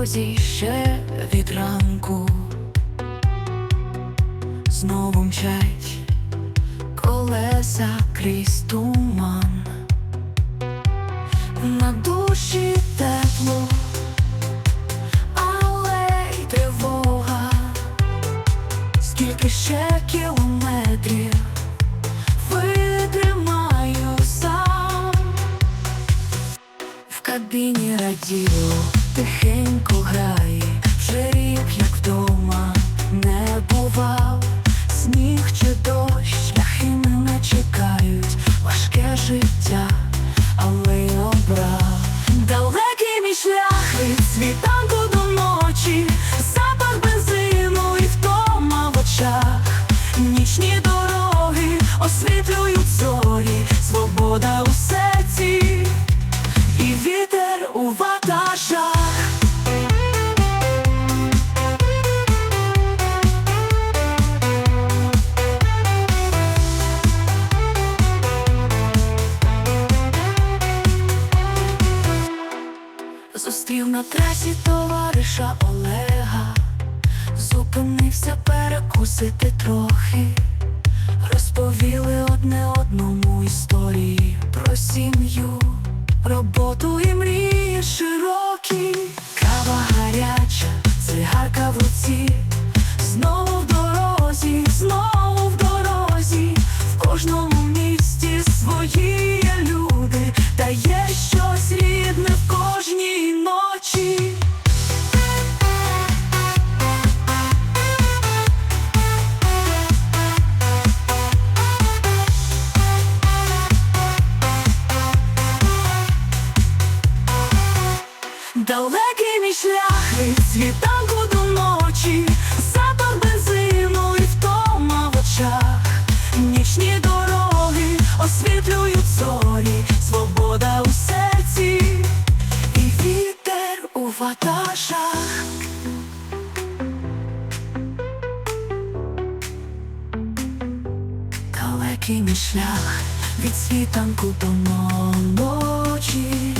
дорозі ще від ранку, знову мчать колеса крізь туман, на душі тепло, але й тривога, скільки ще кілометрів кабіні радіо тихенько грає, Зустрів на трасі товариша Олега, зупинився перекусити трохи. Розповіли одне одному історії про сім'ю, роботу і мрії широкі, кава гаряча, цигарка в руці, знову в дорозі, знову в дорозі, в кожному місті свої Далекий мій шлях від світанку до ночі, запах бензину і втома в очах, нічні дороги освітлюють зорі, свобода у серці і вітер у ватажах. Далекий мій шлях від світанку до ночі